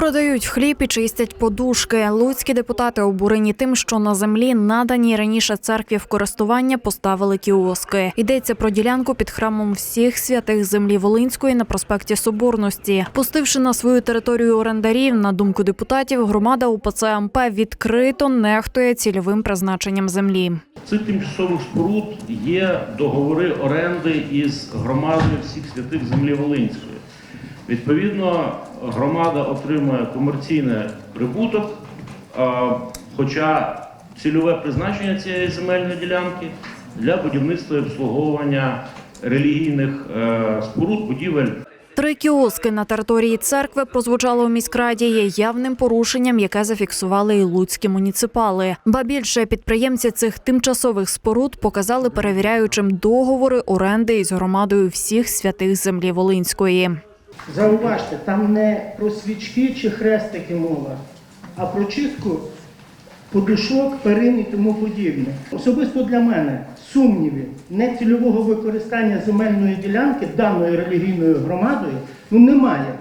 Продають хліб і чистять подушки. Луцькі депутати обурені тим, що на землі надані раніше церкві в користування поставили кіоски. Йдеться про ділянку під храмом всіх святих землі Волинської на проспекті Соборності. Пустивши на свою територію орендарів, на думку депутатів, громада УПЦ МП відкрито нехтує цільовим призначенням землі. Цих тимчасових споруд є договори оренди із громадою всіх святих землі Волинської. Відповідно, громада отримує комерційний прибуток, хоча цільове призначення цієї земельної ділянки для будівництва і обслуговування релігійних е, споруд, будівель Три кіоски на території церкви прозвучало у міськраді є явним порушенням, яке зафіксували і луцькі муніципали. Ба більше підприємці цих тимчасових споруд показали перевіряючим договори оренди із громадою всіх святих землі Волинської. Зауважте, там не про свічки чи хрестики мова, а про чистку подушок, перин і тому подібне. Особисто для мене сумнівів нецільового використання земельної ділянки даною релігійною громадою ну немає.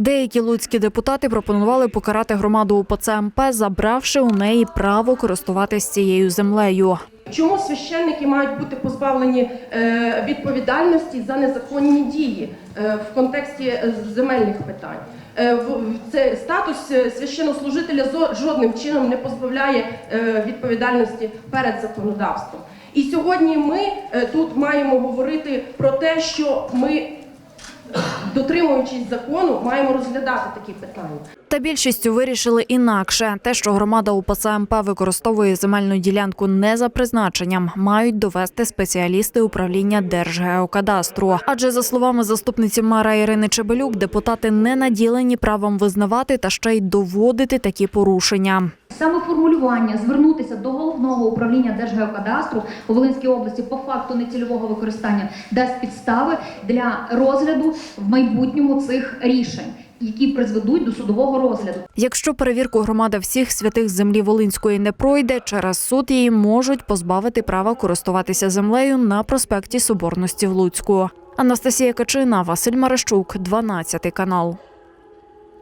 Деякі луцькі депутати пропонували покарати громаду УПЦ МП, забравши у неї право користуватись цією землею. Чому священники мають бути позбавлені е, відповідальності за незаконні дії е, в контексті е, земельних питань? Це статус священнослужителя жодним чином не позбавляє відповідальності перед законодавством. І сьогодні ми тут маємо говорити про те, що ми, дотримуючись закону, маємо розглядати такі питання. Та більшістю вирішили інакше. Те, що громада УПЦ МП використовує земельну ділянку не за призначенням, мають довести спеціалісти управління Держгеокадастру. Адже за словами заступниці мера Ірини Чебелюк, депутати не наділені правом визнавати та ще й доводити такі порушення. Саме формулювання звернутися до головного управління Держгеокадастру у Волинській області по факту нецільового використання дасть підстави для розгляду в майбутньому цих рішень, які призведуть до судового розгляду. Якщо перевірку громада всіх святих землі Волинської не пройде, через суд її можуть позбавити права користуватися землею на проспекті Соборності в Луцьку. Анастасія Качина, Василь Марищук, 12 канал.